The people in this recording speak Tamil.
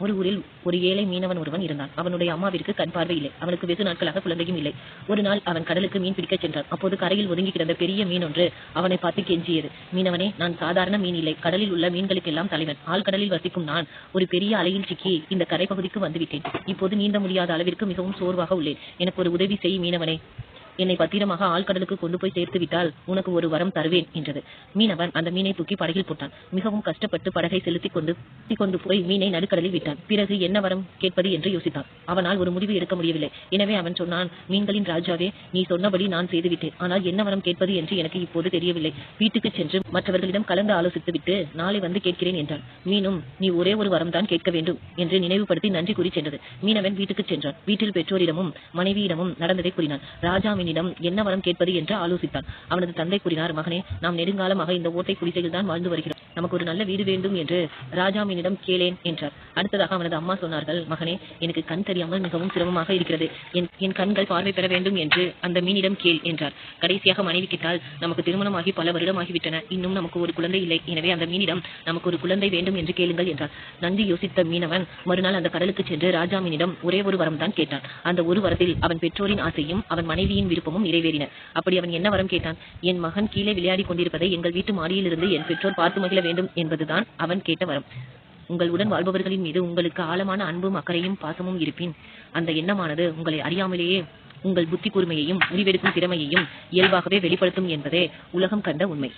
ஒரு ஊரில் ஒரு ஏழை மீனவன் ஒருவன் இருந்தான். அவனுடைய அம்மாவிற்கு கண் பார்வை இல்லை. அவனுக்கு வெகு நாட்களாக குழந்தையும் இல்லை. ஒரு நாள் அவன் கடலுக்கு மீன் பிடிக்கச் சென்றான். அப்போது கரையில் ஒதுங்கி கிடந்த பெரிய மீன் ஒன்று அவனை பார்த்து கெஞ்சியது. மீனவனே நான் சாதாரண மீன் இல்லை. கடலில் உள்ள மீன்களுக்கெல்லாம் தலைவன். ஆழ்கடலில் வசிக்கும் நான் ஒரு பெரிய அலையில் சிக்கி இந்த கரை பகுதிக்கு வந்துவிட்டேன். இப்போது நீந்த முடியாத அளவிற்கு மிகவும் சோர்வாக உள்ளேன். எனக்கு ஒரு உதவி செய் மீனவனே. என்னை பத்திரமாக ஆழ்கடலுக்கு கொண்டு போய் சேர்த்து விட்டால் உனக்கு ஒரு வரம் தருவேன் என்றது. மீனவன் அந்த மீனை தூக்கி படகில் போட்டான். மிகவும் கஷ்டப்பட்டு படகை செலுத்திக் கொண்டு கொண்டு போய் மீனை நடுக்கடலில் விட்டான். பிறகு என்ன வரம் கேட்பது என்று யோசித்தான். அவனால் ஒரு முடிவு எடுக்க முடியவில்லை. எனவே அவன் சொன்னான் மீன்களின் ராஜாவே நீ சொன்னபடி நான் செய்துவிட்டேன். ஆனால் என்ன வரம் கேட்பது என்று எனக்கு இப்போது தெரியவில்லை. வீட்டுக்கு சென்று மற்றவர்களிடம் கலந்து ஆலோசித்து விட்டு நாளை வந்து கேட்கிறேன் என்றான். மீனும் நீ ஒரே ஒரு வரம் தான் கேட்க வேண்டும் என்று நினைவுபடுத்தி நன்றி கூறி சென்றது. மீனவன் வீட்டுக்கு சென்றான். வீட்டில் பெற்றோரிடமும் மனைவியிடமும் நடந்ததை கூறினான். ராஜாவின் மீனிடம் என்ன வரம் கேட்பது என்று ஆலோசித்தான். அவனது தந்தை கூறினார் மகனே நாம் நெடுங்காலமாக இந்த ஓட்டை குடிசையில் தான் வாழ்ந்து வருகிறோம். நமக்கு ஒரு நல்ல வீடு வேண்டும் என்று ராஜாமினிடம் கேளேன் என்றார். அடுத்ததாக அவனது அம்மா சொன்னார்கள் மகனே எனக்கு கண் தெரியாமல் மிகவும் சிரமமாக இருக்கிறது. என் என் கண்கள் பார்வை பெற வேண்டும் என்று அந்த மீனிடம் கேள் என்றார். கடைசியாக மனைவி கேட்டால் நமக்கு திருமணமாகி பல வருடமாகிவிட்டன. இன்னும் நமக்கு ஒரு குழந்தை இல்லை. எனவே அந்த மீனிடம் நமக்கு ஒரு குழந்தை வேண்டும் என்று கேளுங்கள் என்றார். நன்றி யோசித்த மீனவன் மறுநாள் அந்த கடலுக்கு சென்று ராஜா மீனிடம் ஒரே ஒரு வரம் தான் கேட்டான். அந்த ஒரு வரத்தில் அவன் பெற்றோரின் ஆசையும் அவன் மனைவியின் விருப்பமும் நிறைவேறின. அப்படி அவன் என்ன வரம் கேட்டான்? என் மகன் கீழே விளையாடி கொண்டிருப்பதை எங்கள் வீட்டு மாடியிலிருந்து என் பெற்றோர் பார்த்து மகிழ வேண்டும் என்பதுதான் அவன் கேட்ட வரம். உங்களுடன் வாழ்பவர்களின் மீது உங்களுக்கு ஆழமான அன்பும் அக்கறையும் பாசமும் இருப்பின் அந்த எண்ணமானது உங்களை அறியாமலேயே உங்கள் புத்தி கூர்மையையும் முடிவெடுக்கும் திறமையையும் இயல்பாகவே வெளிப்படுத்தும் என்பதே உலகம் கண்ட உண்மை.